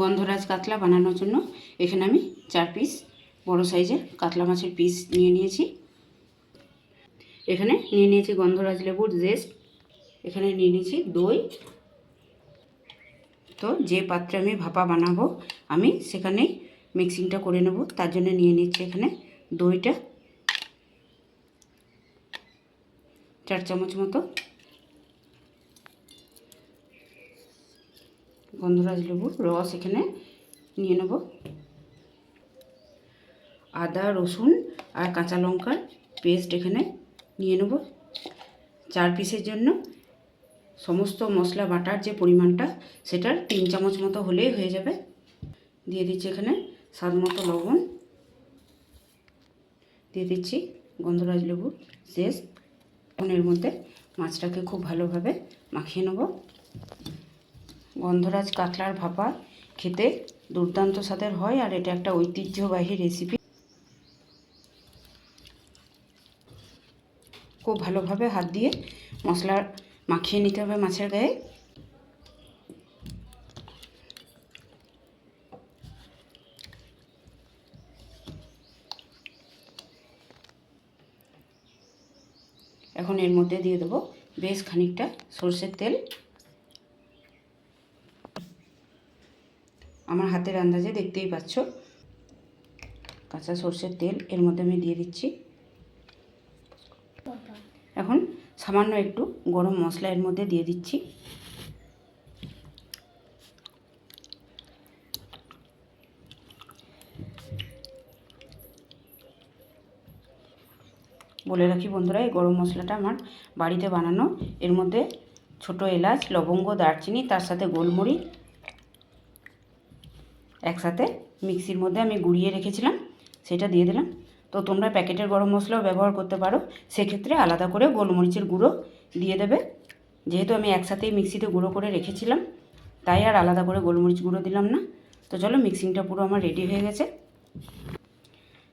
গন্ধরাজ কাতলা বানানোর জন্য এখানে আমি চার পিস বড় সাইজের কাতলা মাছের পিস নিয়ে নিয়েছি। এখানে নিয়ে নিয়েছি গন্ধরাজ লেবুর জেস্ট এখানে নিয়ে নিয়েছি দই। তো যে পাত্রে আমি ভাপা বানাবো, আমি সেখানেই মিক্সিংটা করে নেব। তার জন্য নিয়ে নিচ্ছি এখানে দইটা। চার চামচ মতো গন্ধরাজ লেবুর রস এখানে নিয়ে নেব। আদা, রসুন আর কাঁচা লঙ্কার পেস্ট এখানে নিয়ে নেব। চার পিসের জন্য সমস্ত মশলা বাটার যে পরিমাণটা সেটার তিন চামচ মতো হলেই হয়ে যাবে। দিয়ে দিচ্ছি এখানে স্বাদ মতো লবণ। দিয়ে দিচ্ছি গন্ধরাজ লেবু শেষ এর মধ্যে মাছটাকে খুব ভালোভাবে মাখিয়ে নেব। গন্ধরাজ কাতলার ভাপা খেতে দুর্দান্ত স্বাদের হয় আর এটা একটা ঐতিহ্যবাহী রেসিপি খুব ভালোভাবে হাত দিয়ে মশলা মাখিয়ে নিতে হবে মাছের গায়ে। এখন এর মধ্যে দিয়ে দেবো বেশ খানিকটা সর্ষের তেল। আমার হাতের আন্দাজে দেখতেই পাচ্ছ। কাঁচা সর্ষের তেল এর মধ্যে আমি দিয়ে দিচ্ছি। এখন সামান্য একটু গরম মশলা এর মধ্যে দিয়ে দিচ্ছি। বলে রাখি বন্ধুরা, এই গরম মশলাটা আমার বাড়িতে বানানো। এর মধ্যে ছোট এলাচ, লবঙ্গ, দারচিনি, তার সাথে গোলমরিচ একসাথে মিক্সির মধ্যে আমি গুঁড়িয়ে রেখেছিলাম, সেটা দিয়ে দিলাম। তো তোমরা প্যাকেটের গরম মশলাও ব্যবহার করতে পারো, সেক্ষেত্রে আলাদা করে গোলমরিচের গুঁড়ো দিয়ে দেবে। যেহেতু আমি একসাথেই মিক্সিতে গুঁড়ো করে রেখেছিলাম, তাই আর আলাদা করে গোলমরিচ গুঁড়ো দিলাম না। তো চলো মিক্সিংটা পুরো আমার রেডি হয়ে গেছে।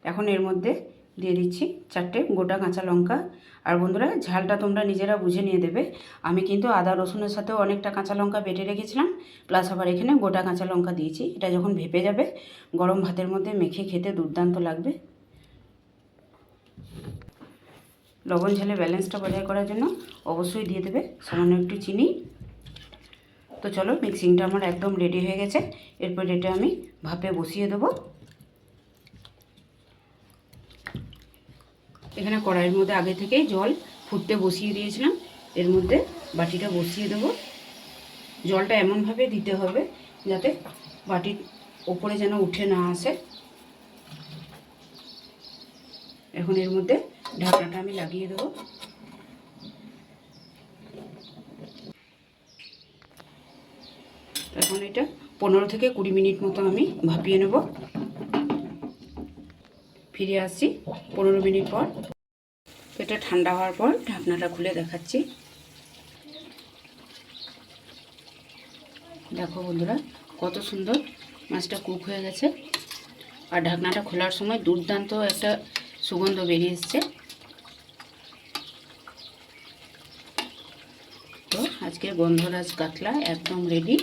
এখন এর মধ্যে দিয়ে দিচ্ছি চারটে গোটা কাঁচা লঙ্কা। আর বন্ধুরা, ঝালটা তোমরা নিজেরা বুঝে নিয়ে দেবে। আমি কিন্তু আদা, রসুনের সাথেও অনেকটা কাঁচা লঙ্কা বেটে রেখেছিলাম। প্লাস আবার এখানে গোটা কাঁচা লঙ্কা দিয়েছি। এটা যখন ভেপে যাবে, গরম ভাতের মধ্যে মেখে খেতে দুর্দান্ত লাগবে। লবণ ঝালে ব্যালেন্সটা বজায় করার জন্য অবশ্যই দিয়ে দেবে সামান্য একটু চিনি। তো চলো মিক্সিংটা আমার একদম রেডি হয়ে গেছে। এরপর এটা আমি ভাপে বসিয়ে দেবো। এখানে কড়াইয়ের মধ্যে আগে থেকেই জল ফুটতে বসিয়ে দিয়েছিলাম। এর মধ্যে বাটিটা বসিয়ে দেব। জলটা এমনভাবে দিতে হবে যাতে বাটির ওপরে যেন উঠে না আসে। এখন এর মধ্যে ঢাকনাটা আমি লাগিয়ে দেবো। এখন এটা পনেরো থেকে কুড়ি মিনিট মতো আমি ভাপিয়ে নেব। ফিরে আসছি পনেরো মিনিট পর। এটা ঠান্ডা হওয়ার পর ঢাকনাটা খুলে দেখাচ্ছি। দেখো বন্ধুরা, কত সুন্দর মাছটা কুক হয়ে গেছে। আর ঢাকনাটা খোলার সময় দুর্দান্ত একটা সুগন্ধ বেরিয়ে এসছে। তো আজকে গন্ধরাজ কাতলা একদম রেডি